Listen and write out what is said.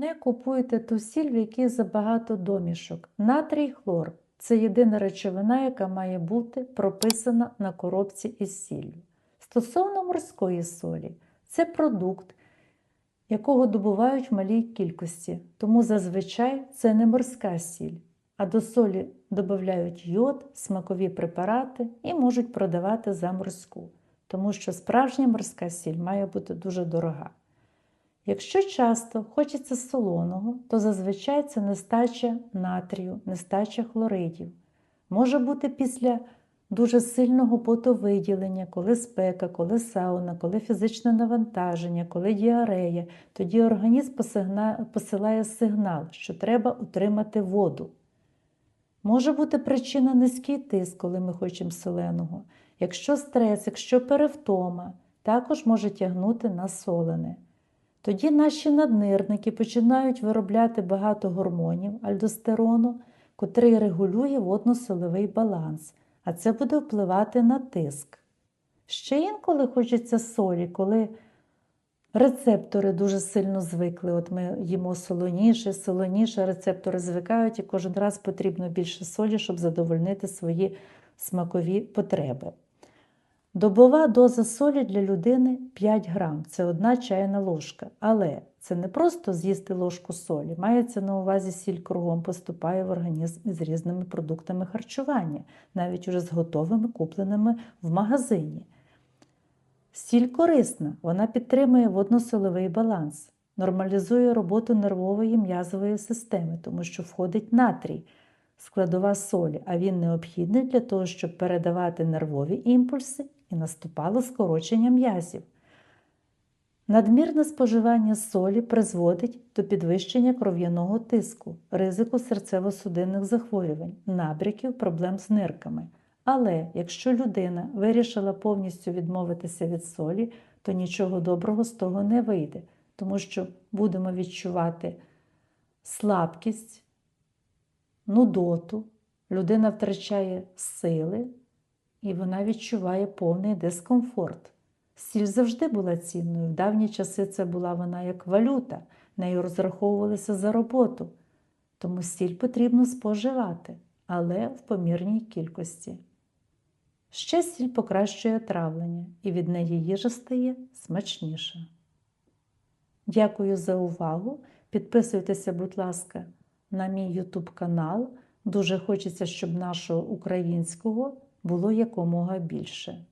Не купуйте ту сіль, в якій забагато домішок. Натрій хлор це єдина речовина, яка має бути прописана на коробці із сіллю. Стосовно морської солі, це продукт, якого добувають в малій кількості, тому зазвичай це не морська сіль, а до солі додають йод, смакові препарати і можуть продавати за морську, тому що справжня морська сіль має бути дуже дорога. Якщо часто хочеться солоного, то зазвичай це нестача натрію, нестача хлоридів. Може бути після дуже сильного потовиділення, коли спека, коли сауна, коли фізичне навантаження, коли діарея, тоді організм посилає сигнал, що треба утримати воду. Може бути причина низький тиск, коли ми хочемо соленого. Якщо стрес, якщо перевтома, також може тягнути на солене. Тоді наші наднирники починають виробляти багато гормонів альдостерону, котрий регулює водно-соловий баланс, а це буде впливати на тиск. Ще інколи хочеться солі, коли рецептори дуже сильно звикли. От ми їмо солоніше, солоніше, рецептори звикають, і кожен раз потрібно більше солі, щоб задовольнити свої смакові потреби. Добова доза солі для людини 5 грам це одна чайна ложка. Але це не просто з'їсти ложку солі. Мається на увазі сіль кругом поступає в організм із різними продуктами харчування, навіть уже з готовими, купленими в магазині. Сіль корисна, вона підтримує водно-соловий баланс, нормалізує роботу нервової м'язової системи, тому що входить натрій, складова солі, а він необхідний для того, щоб передавати нервові імпульси і наступало скорочення м'язів. Надмірне споживання солі призводить до підвищення кров'яного тиску, ризику серцево-судинних захворювань, набряків, проблем з нирками. Але якщо людина вирішила повністю відмовитися від солі, то нічого доброго з того не вийде, тому що будемо відчувати слабкість, нудоту, людина втрачає сили і вона відчуває повний дискомфорт. Сіль завжди була цінною. В давні часи це була вона як валюта, нею розраховувалися за роботу. Тому сіль потрібно споживати, але в помірній кількості. Ще сіль покращує травлення, і від неї їжа стає смачніша. Дякую за увагу. Підписуйтеся, будь ласка, на мій YouTube канал. Дуже хочеться, щоб нашого українського було якомога більше.